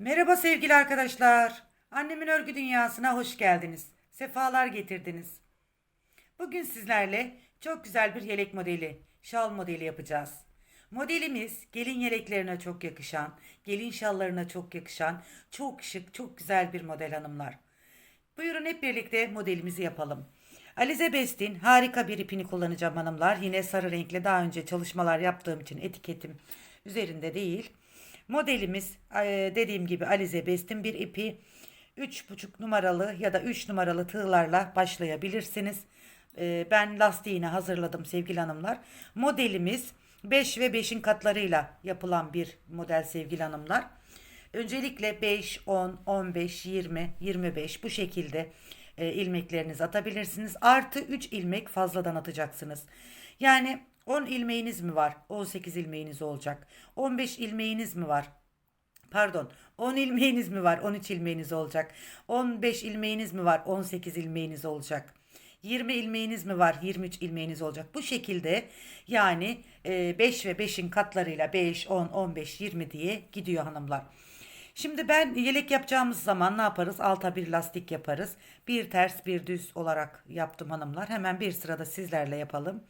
Merhaba sevgili arkadaşlar. Annemin örgü dünyasına hoş geldiniz. Sefalar getirdiniz. Bugün sizlerle çok güzel bir yelek modeli, şal modeli yapacağız. Modelimiz gelin yeleklerine çok yakışan, gelin şallarına çok yakışan, çok şık, çok güzel bir model hanımlar. Buyurun hep birlikte modelimizi yapalım. Alize Best'in harika bir ipini kullanacağım hanımlar. Yine sarı renkli daha önce çalışmalar yaptığım için etiketim üzerinde değil. Modelimiz eee, dediğim gibi Alize Best'in bir ipi 3,5 numaralı ya da 3 numaralı tığlarla başlayabilirsiniz. Eee, Ben lastiğini hazırladım sevgili hanımlar. Modelimiz 5 ve 5'in katlarıyla yapılan bir model sevgili hanımlar. Öncelikle 5, 10, 15, 20, 25 bu şekilde e, ilmeklerinizi atabilirsiniz. Artı 3 ilmek fazladan atacaksınız. Yani 10 ilmeğiniz mi var? 18 ilmeğiniz olacak. 15 ilmeğiniz mi var? Pardon 10 ilmeğiniz mi var 13 ilmeğiniz olacak 15 ilmeğiniz mi var 18 ilmeğiniz olacak 20 ilmeğiniz mi var 23 ilmeğiniz olacak bu şekilde yani e, 5 ve 5'in katlarıyla 5 10 15 20 diye gidiyor hanımlar. Şimdi ben yelek yapacağımız zaman ne yaparız? Alta bir lastik yaparız. Bir ters bir düz olarak yaptım hanımlar. Hemen bir sırada sizlerle yapalım.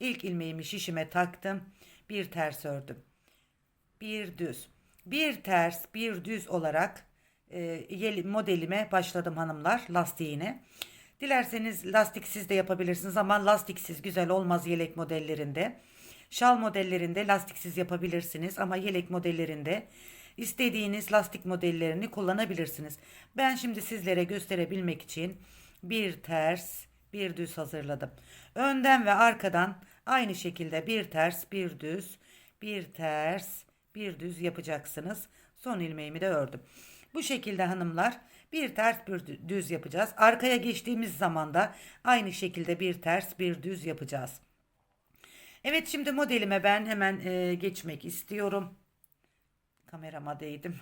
İlk ilmeğimi şişime taktım. Bir ters ördüm bir düz. Bir ters, bir düz olarak e, modelime başladım hanımlar lastiğine. Dilerseniz lastiksiz de yapabilirsiniz ama lastiksiz güzel olmaz yelek modellerinde. Şal modellerinde lastiksiz yapabilirsiniz ama yelek modellerinde istediğiniz lastik modellerini kullanabilirsiniz. Ben şimdi sizlere gösterebilmek için bir ters, bir düz hazırladım. Önden ve arkadan aynı şekilde bir ters, bir düz, bir ters, bir düz yapacaksınız. Son ilmeğimi de ördüm. Bu şekilde hanımlar bir ters bir dü- düz yapacağız. Arkaya geçtiğimiz zaman da aynı şekilde bir ters bir düz yapacağız. Evet şimdi modelime ben hemen e, geçmek istiyorum. Kamerama değdim.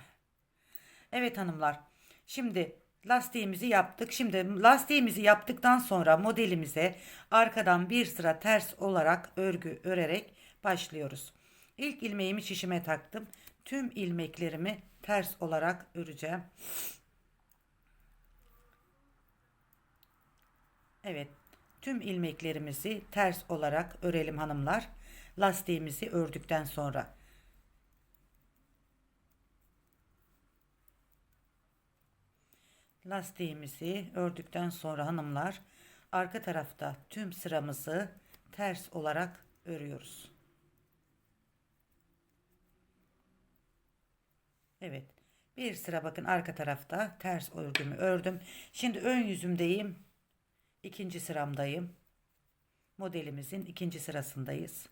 Evet hanımlar. Şimdi lastiğimizi yaptık. Şimdi lastiğimizi yaptıktan sonra modelimize arkadan bir sıra ters olarak örgü örerek başlıyoruz. İlk ilmeğimi şişime taktım. Tüm ilmeklerimi ters olarak öreceğim. Evet. Tüm ilmeklerimizi ters olarak örelim hanımlar. Lastiğimizi ördükten sonra. Lastiğimizi ördükten sonra hanımlar arka tarafta tüm sıramızı ters olarak örüyoruz. Evet. Bir sıra bakın arka tarafta ters örgümü ördüm. Şimdi ön yüzümdeyim. İkinci sıramdayım. Modelimizin ikinci sırasındayız.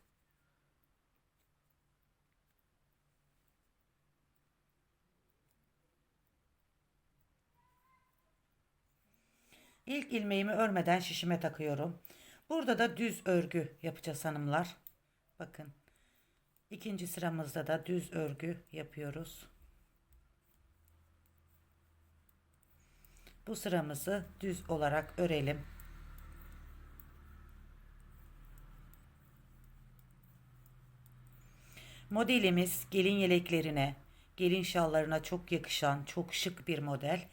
İlk ilmeğimi örmeden şişime takıyorum. Burada da düz örgü yapacağız hanımlar. Bakın. İkinci sıramızda da düz örgü yapıyoruz. Bu sıramızı düz olarak örelim. Modelimiz gelin yeleklerine, gelin şallarına çok yakışan, çok şık bir model.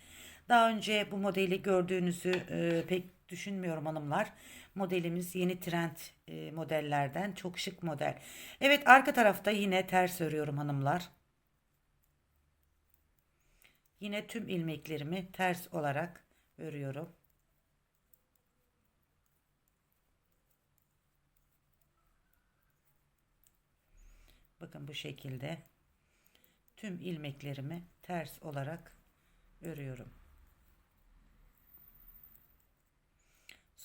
Daha önce bu modeli gördüğünüzü e, pek düşünmüyorum hanımlar. Modelimiz yeni trend e, modellerden çok şık model. Evet arka tarafta yine ters örüyorum hanımlar. Yine tüm ilmeklerimi ters olarak örüyorum. Bakın bu şekilde tüm ilmeklerimi ters olarak örüyorum.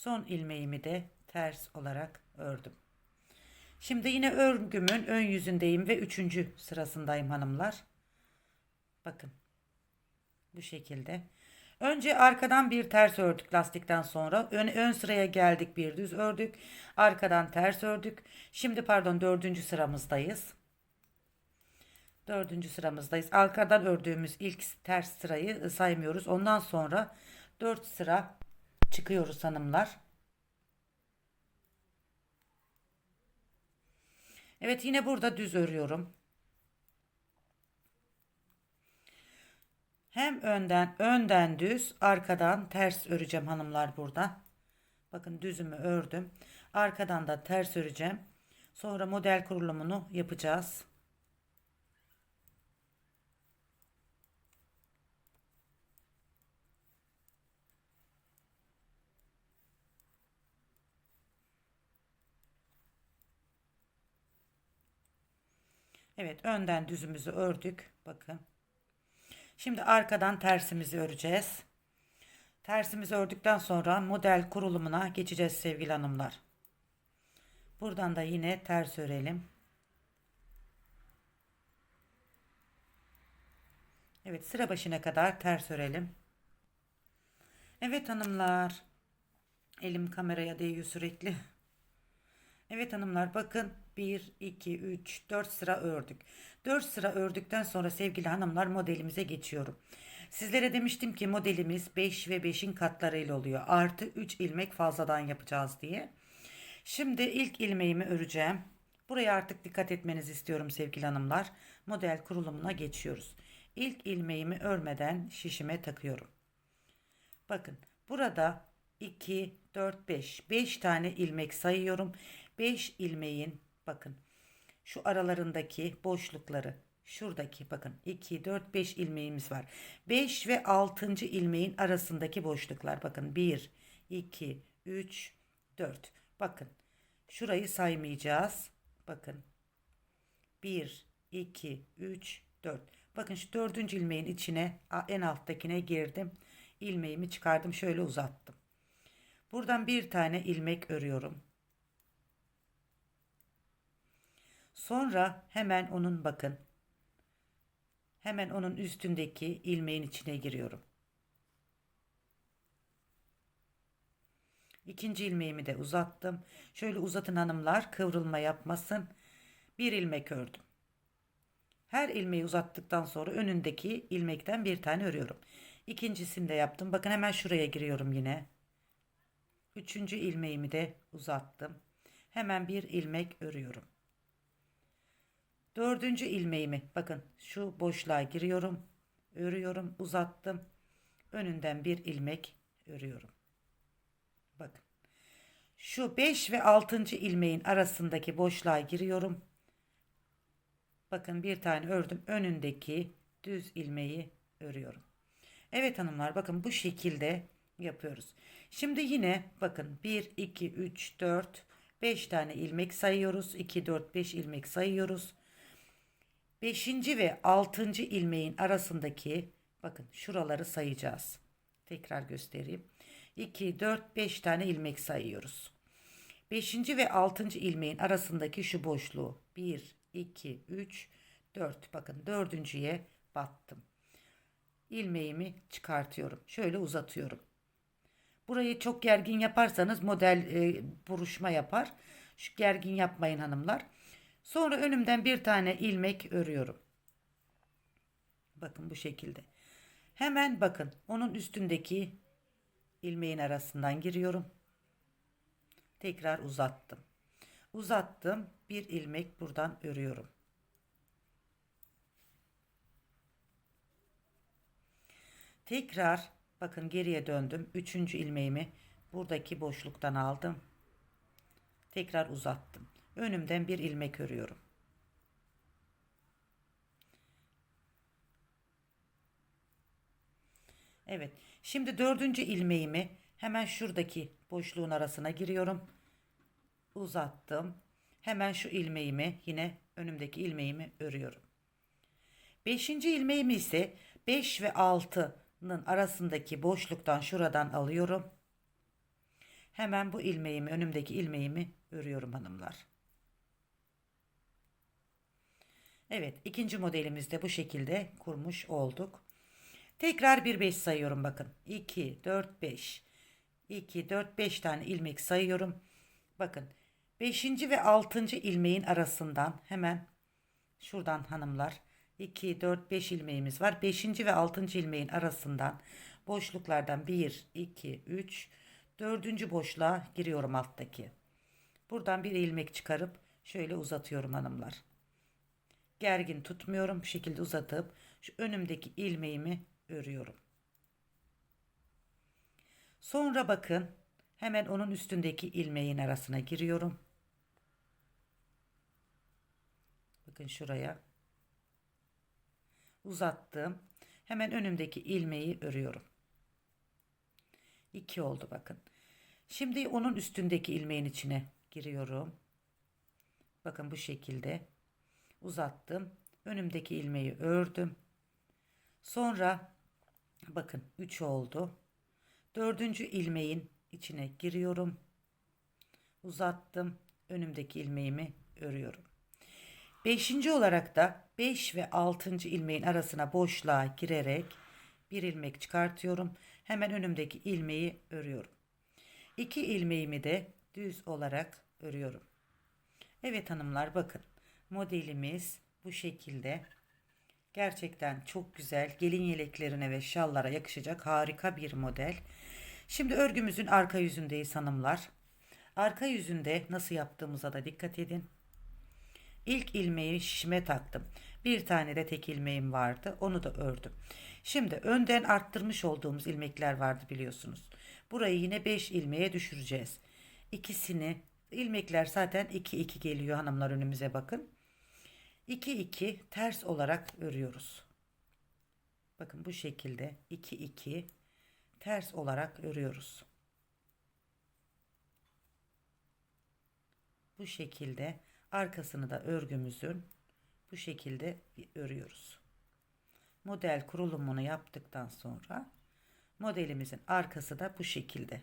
Son ilmeğimi de ters olarak ördüm. Şimdi yine örgümün ön yüzündeyim ve üçüncü sırasındayım hanımlar. Bakın bu şekilde. Önce arkadan bir ters ördük lastikten sonra. Ön, ön sıraya geldik bir düz ördük. Arkadan ters ördük. Şimdi pardon dördüncü sıramızdayız. Dördüncü sıramızdayız. Arkadan ördüğümüz ilk ters sırayı saymıyoruz. Ondan sonra dört sıra çıkıyoruz hanımlar. Evet yine burada düz örüyorum. Hem önden önden düz, arkadan ters öreceğim hanımlar burada. Bakın düzümü ördüm. Arkadan da ters öreceğim. Sonra model kurulumunu yapacağız. Evet, önden düzümüzü ördük. Bakın. Şimdi arkadan tersimizi öreceğiz. Tersimizi ördükten sonra model kurulumuna geçeceğiz sevgili hanımlar. Buradan da yine ters örelim. Evet sıra başına kadar ters örelim. Evet hanımlar. Elim kameraya değiyor sürekli. Evet hanımlar bakın 1, 2, 3, 4 sıra ördük. 4 sıra ördükten sonra sevgili hanımlar modelimize geçiyorum. Sizlere demiştim ki modelimiz 5 ve 5'in katlarıyla oluyor. Artı 3 ilmek fazladan yapacağız diye. Şimdi ilk ilmeğimi öreceğim. Buraya artık dikkat etmenizi istiyorum sevgili hanımlar. Model kurulumuna geçiyoruz. İlk ilmeğimi örmeden şişime takıyorum. Bakın burada 2, 4, 5. 5 tane ilmek sayıyorum. 5 ilmeğin bakın şu aralarındaki boşlukları şuradaki bakın 2 4 5 ilmeğimiz var. 5 ve 6. ilmeğin arasındaki boşluklar bakın 1 2 3 4. Bakın şurayı saymayacağız. Bakın 1 2 3 4. Bakın şu dördüncü ilmeğin içine en alttakine girdim. ilmeğimi çıkardım şöyle uzattım. Buradan bir tane ilmek örüyorum. Sonra hemen onun bakın. Hemen onun üstündeki ilmeğin içine giriyorum. İkinci ilmeğimi de uzattım. Şöyle uzatın hanımlar kıvrılma yapmasın. Bir ilmek ördüm. Her ilmeği uzattıktan sonra önündeki ilmekten bir tane örüyorum. İkincisini de yaptım. Bakın hemen şuraya giriyorum yine. Üçüncü ilmeğimi de uzattım. Hemen bir ilmek örüyorum. Dördüncü ilmeğimi bakın şu boşluğa giriyorum. Örüyorum uzattım. Önünden bir ilmek örüyorum. Bakın. Şu 5 ve 6. ilmeğin arasındaki boşluğa giriyorum. Bakın bir tane ördüm. Önündeki düz ilmeği örüyorum. Evet hanımlar bakın bu şekilde yapıyoruz. Şimdi yine bakın 1 2 3 4 5 tane ilmek sayıyoruz. 2 4 5 ilmek sayıyoruz. 5. ve 6. ilmeğin arasındaki bakın şuraları sayacağız. Tekrar göstereyim. 2, 4, 5 tane ilmek sayıyoruz. 5. ve 6. ilmeğin arasındaki şu boşluğu 1, 2, 3, 4. Bakın dördüncüye battım. İlmeğimi çıkartıyorum. Şöyle uzatıyorum. Burayı çok gergin yaparsanız model e, buruşma yapar. Şu gergin yapmayın hanımlar. Sonra önümden bir tane ilmek örüyorum. Bakın bu şekilde. Hemen bakın onun üstündeki ilmeğin arasından giriyorum. Tekrar uzattım. Uzattım. Bir ilmek buradan örüyorum. Tekrar bakın geriye döndüm. Üçüncü ilmeğimi buradaki boşluktan aldım. Tekrar uzattım önümden bir ilmek örüyorum. Evet. Şimdi dördüncü ilmeğimi hemen şuradaki boşluğun arasına giriyorum. Uzattım. Hemen şu ilmeğimi yine önümdeki ilmeğimi örüyorum. Beşinci ilmeğimi ise 5 ve 6'nın arasındaki boşluktan şuradan alıyorum. Hemen bu ilmeğimi önümdeki ilmeğimi örüyorum hanımlar. Evet ikinci modelimizde bu şekilde kurmuş olduk. Tekrar bir 5 sayıyorum bakın. 2, 4, 5. 2, 4, 5 tane ilmek sayıyorum. Bakın 5. ve 6. ilmeğin arasından hemen şuradan hanımlar 2, 4, 5 ilmeğimiz var. 5. ve 6. ilmeğin arasından boşluklardan 1, 2, 3, 4. boşluğa giriyorum alttaki. Buradan bir ilmek çıkarıp şöyle uzatıyorum hanımlar gergin tutmuyorum. Bu şekilde uzatıp şu önümdeki ilmeğimi örüyorum. Sonra bakın hemen onun üstündeki ilmeğin arasına giriyorum. Bakın şuraya uzattım. Hemen önümdeki ilmeği örüyorum. 2 oldu bakın. Şimdi onun üstündeki ilmeğin içine giriyorum. Bakın bu şekilde uzattım. Önümdeki ilmeği ördüm. Sonra bakın 3 oldu. Dördüncü ilmeğin içine giriyorum. Uzattım. Önümdeki ilmeğimi örüyorum. Beşinci olarak da 5 ve 6. ilmeğin arasına boşluğa girerek bir ilmek çıkartıyorum. Hemen önümdeki ilmeği örüyorum. İki ilmeğimi de düz olarak örüyorum. Evet hanımlar bakın modelimiz bu şekilde. Gerçekten çok güzel gelin yeleklerine ve şallara yakışacak harika bir model. Şimdi örgümüzün arka yüzündeyiz hanımlar. Arka yüzünde nasıl yaptığımıza da dikkat edin. İlk ilmeği şişime taktım. Bir tane de tek ilmeğim vardı. Onu da ördüm. Şimdi önden arttırmış olduğumuz ilmekler vardı biliyorsunuz. Burayı yine 5 ilmeğe düşüreceğiz. İkisini ilmekler zaten 2 2 geliyor hanımlar önümüze bakın. 2 2 ters olarak örüyoruz. Bakın bu şekilde 2 2 ters olarak örüyoruz. Bu şekilde arkasını da örgümüzün bu şekilde örüyoruz. Model kurulumunu yaptıktan sonra modelimizin arkası da bu şekilde.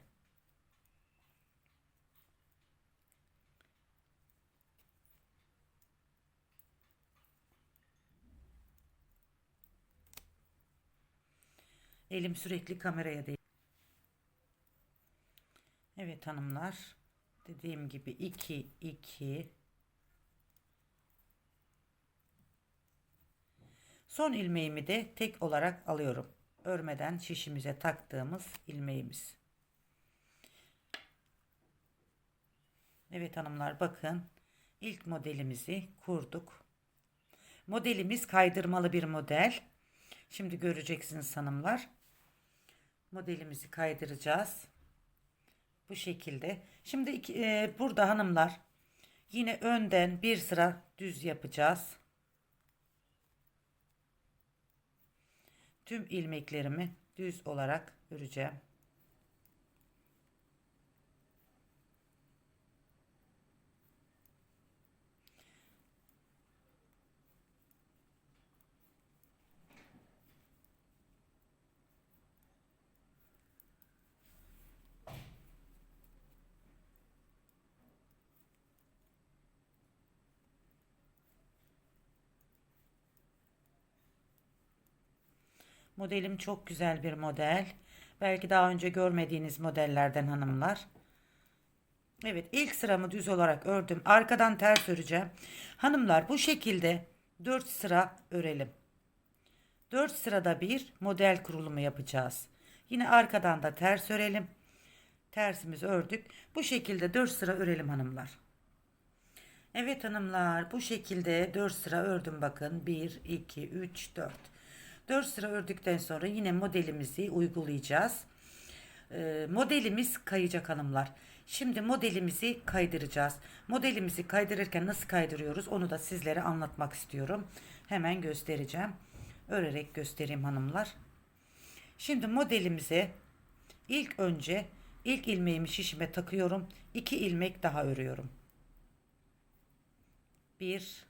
Elim sürekli kameraya değil. Evet hanımlar. Dediğim gibi 2 2 Son ilmeğimi de tek olarak alıyorum. Örmeden şişimize taktığımız ilmeğimiz. Evet hanımlar bakın. ilk modelimizi kurduk. Modelimiz kaydırmalı bir model. Şimdi göreceksiniz hanımlar. Modelimizi kaydıracağız. Bu şekilde. Şimdi iki, e, burada hanımlar yine önden bir sıra düz yapacağız. Tüm ilmeklerimi düz olarak öreceğim. Modelim çok güzel bir model. Belki daha önce görmediğiniz modellerden hanımlar. Evet ilk sıramı düz olarak ördüm. Arkadan ters öreceğim. Hanımlar bu şekilde 4 sıra örelim. 4 sırada bir model kurulumu yapacağız. Yine arkadan da ters örelim. Tersimizi ördük. Bu şekilde 4 sıra örelim hanımlar. Evet hanımlar bu şekilde 4 sıra ördüm bakın. 1, 2, 3, 4. 4 sıra ördükten sonra yine modelimizi uygulayacağız. Ee, modelimiz kayacak hanımlar. Şimdi modelimizi kaydıracağız. Modelimizi kaydırırken nasıl kaydırıyoruz onu da sizlere anlatmak istiyorum. Hemen göstereceğim. Örerek göstereyim hanımlar. Şimdi modelimize ilk önce ilk ilmeğimi şişime takıyorum. 2 ilmek daha örüyorum. 1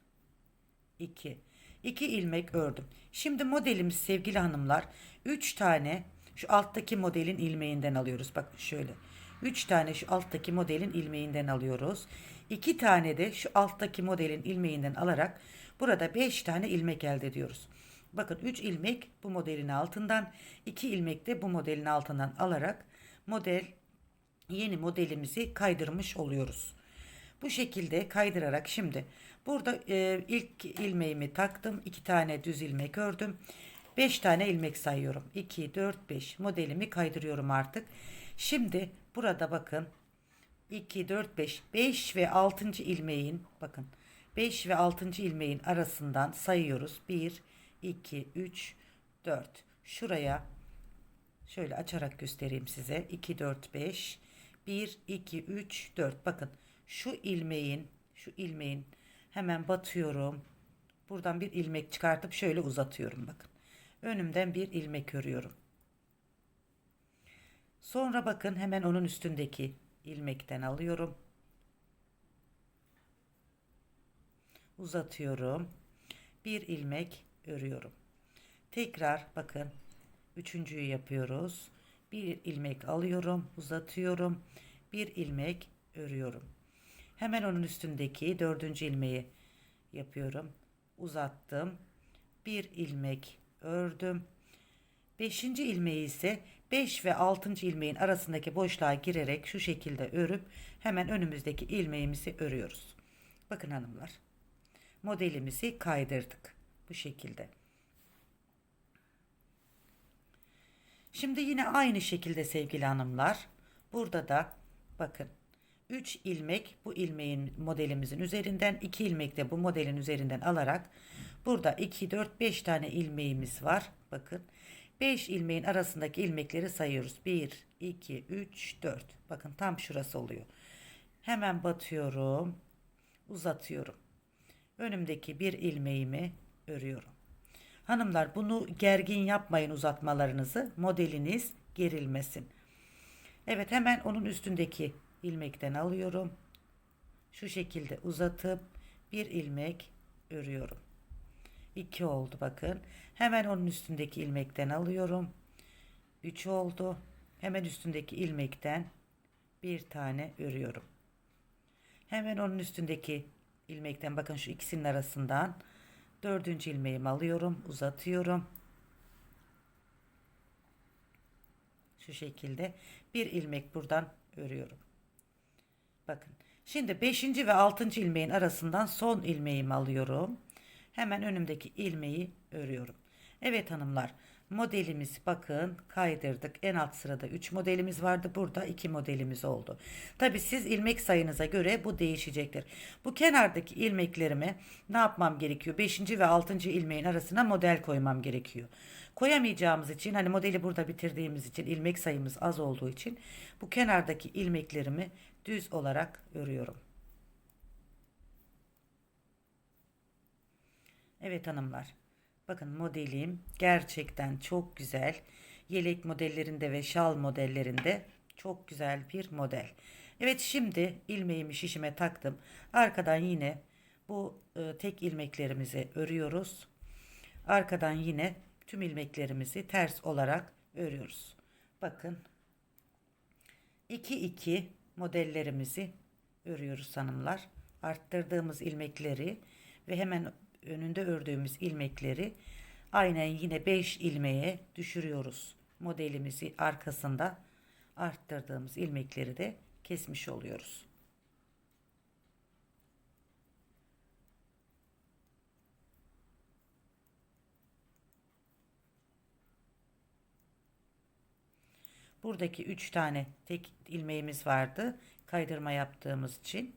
2 2 ilmek ördüm. Şimdi modelimiz sevgili hanımlar 3 tane şu alttaki modelin ilmeğinden alıyoruz. Bakın şöyle. 3 tane şu alttaki modelin ilmeğinden alıyoruz. 2 tane de şu alttaki modelin ilmeğinden alarak burada 5 tane ilmek elde ediyoruz. Bakın 3 ilmek bu modelin altından, 2 ilmek de bu modelin altından alarak model yeni modelimizi kaydırmış oluyoruz. Bu şekilde kaydırarak şimdi burada e, ilk ilmeğimi taktım. 2 tane düz ilmek ördüm. 5 tane ilmek sayıyorum. 2, 4, 5 modelimi kaydırıyorum artık. Şimdi burada bakın 2, 4, 5, 5 ve 6. ilmeğin bakın 5 ve 6. ilmeğin arasından sayıyoruz. 1, 2, 3, 4. şuraya şöyle açarak göstereyim size. 2 4 5 1 2 3 4 bakın şu ilmeğin şu ilmeğin hemen batıyorum. Buradan bir ilmek çıkartıp şöyle uzatıyorum bakın. Önümden bir ilmek örüyorum. Sonra bakın hemen onun üstündeki ilmekten alıyorum. Uzatıyorum. Bir ilmek örüyorum. Tekrar bakın üçüncüyü yapıyoruz. Bir ilmek alıyorum, uzatıyorum. Bir ilmek örüyorum. Hemen onun üstündeki dördüncü ilmeği yapıyorum. Uzattım. Bir ilmek ördüm. Beşinci ilmeği ise 5 ve 6. ilmeğin arasındaki boşluğa girerek şu şekilde örüp hemen önümüzdeki ilmeğimizi örüyoruz. Bakın hanımlar. Modelimizi kaydırdık. Bu şekilde. Şimdi yine aynı şekilde sevgili hanımlar. Burada da bakın 3 ilmek bu ilmeğin modelimizin üzerinden 2 ilmek de bu modelin üzerinden alarak burada 2 4 5 tane ilmeğimiz var. Bakın 5 ilmeğin arasındaki ilmekleri sayıyoruz. 1 2 3 4. Bakın tam şurası oluyor. Hemen batıyorum. Uzatıyorum. Önümdeki bir ilmeğimi örüyorum. Hanımlar bunu gergin yapmayın uzatmalarınızı. Modeliniz gerilmesin. Evet hemen onun üstündeki ilmekten alıyorum. Şu şekilde uzatıp bir ilmek örüyorum. 2 oldu bakın. Hemen onun üstündeki ilmekten alıyorum. 3 oldu. Hemen üstündeki ilmekten bir tane örüyorum. Hemen onun üstündeki ilmekten bakın şu ikisinin arasından dördüncü ilmeğimi alıyorum, uzatıyorum. Şu şekilde bir ilmek buradan örüyorum. Bakın. Şimdi 5. ve 6. ilmeğin arasından son ilmeğimi alıyorum. Hemen önümdeki ilmeği örüyorum. Evet hanımlar modelimiz bakın kaydırdık. En alt sırada 3 modelimiz vardı. Burada 2 modelimiz oldu. Tabi siz ilmek sayınıza göre bu değişecektir. Bu kenardaki ilmeklerime ne yapmam gerekiyor? 5. ve 6. ilmeğin arasına model koymam gerekiyor. Koyamayacağımız için hani modeli burada bitirdiğimiz için ilmek sayımız az olduğu için bu kenardaki ilmeklerimi düz olarak örüyorum. Evet hanımlar. Bakın modelim gerçekten çok güzel. Yelek modellerinde ve şal modellerinde çok güzel bir model. Evet şimdi ilmeğimi şişime taktım. Arkadan yine bu e, tek ilmeklerimizi örüyoruz. Arkadan yine tüm ilmeklerimizi ters olarak örüyoruz. Bakın 2 2 modellerimizi örüyoruz hanımlar. Arttırdığımız ilmekleri ve hemen önünde ördüğümüz ilmekleri aynen yine 5 ilmeğe düşürüyoruz. Modelimizi arkasında arttırdığımız ilmekleri de kesmiş oluyoruz. Buradaki 3 tane tek ilmeğimiz vardı. Kaydırma yaptığımız için.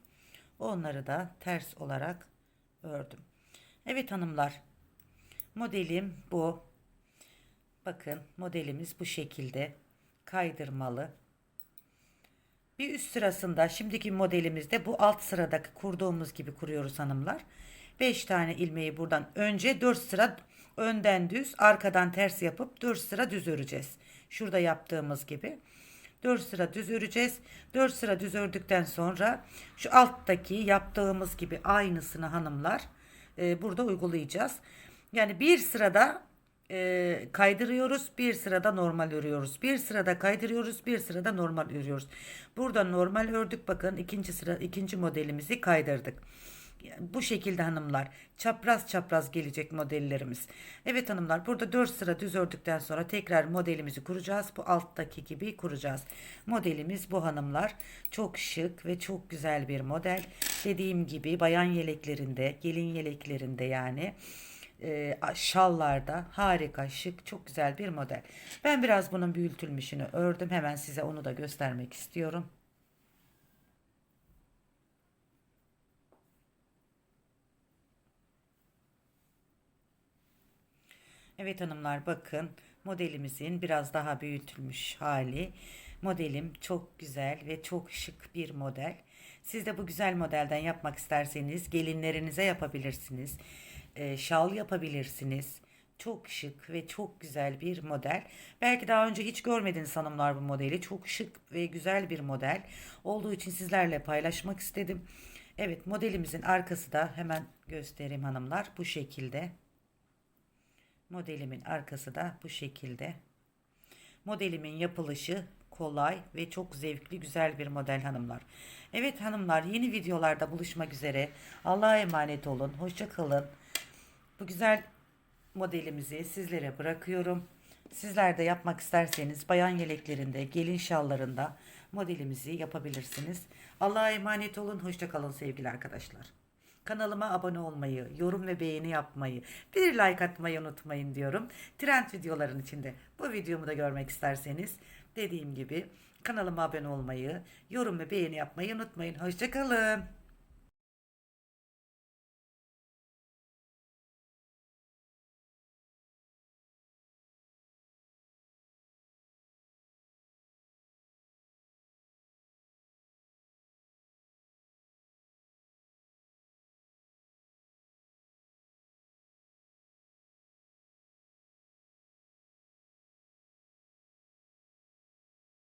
Onları da ters olarak ördüm. Evet hanımlar. Modelim bu. Bakın modelimiz bu şekilde kaydırmalı. Bir üst sırasında şimdiki modelimizde bu alt sıradaki kurduğumuz gibi kuruyoruz hanımlar. 5 tane ilmeği buradan önce 4 sıra önden düz arkadan ters yapıp 4 sıra düz öreceğiz. Şurada yaptığımız gibi. 4 sıra düz öreceğiz. 4 sıra düz ördükten sonra şu alttaki yaptığımız gibi aynısını hanımlar e, burada uygulayacağız. Yani bir sırada e, kaydırıyoruz, bir sırada normal örüyoruz. Bir sırada kaydırıyoruz, bir sırada normal örüyoruz. Burada normal ördük bakın ikinci sıra ikinci modelimizi kaydırdık. Bu şekilde hanımlar çapraz çapraz gelecek modellerimiz. Evet hanımlar burada 4 sıra düz ördükten sonra tekrar modelimizi kuracağız. Bu alttaki gibi kuracağız. Modelimiz bu hanımlar. Çok şık ve çok güzel bir model. Dediğim gibi bayan yeleklerinde, gelin yeleklerinde yani e, şallarda harika şık çok güzel bir model. Ben biraz bunun büyütülmüşünü ördüm. Hemen size onu da göstermek istiyorum. Evet hanımlar bakın modelimizin biraz daha büyütülmüş hali. Modelim çok güzel ve çok şık bir model. Siz de bu güzel modelden yapmak isterseniz gelinlerinize yapabilirsiniz. Ee, şal yapabilirsiniz. Çok şık ve çok güzel bir model. Belki daha önce hiç görmediniz hanımlar bu modeli. Çok şık ve güzel bir model olduğu için sizlerle paylaşmak istedim. Evet modelimizin arkası da hemen göstereyim hanımlar bu şekilde. Modelimin arkası da bu şekilde. Modelimin yapılışı kolay ve çok zevkli güzel bir model hanımlar. Evet hanımlar yeni videolarda buluşmak üzere. Allah'a emanet olun. Hoşça kalın. Bu güzel modelimizi sizlere bırakıyorum. Sizler de yapmak isterseniz bayan yeleklerinde, gelin şallarında modelimizi yapabilirsiniz. Allah'a emanet olun. Hoşça kalın sevgili arkadaşlar. Kanalıma abone olmayı, yorum ve beğeni yapmayı, bir like atmayı unutmayın diyorum. Trend videoların içinde bu videomu da görmek isterseniz dediğim gibi kanalıma abone olmayı, yorum ve beğeni yapmayı unutmayın. Hoşçakalın.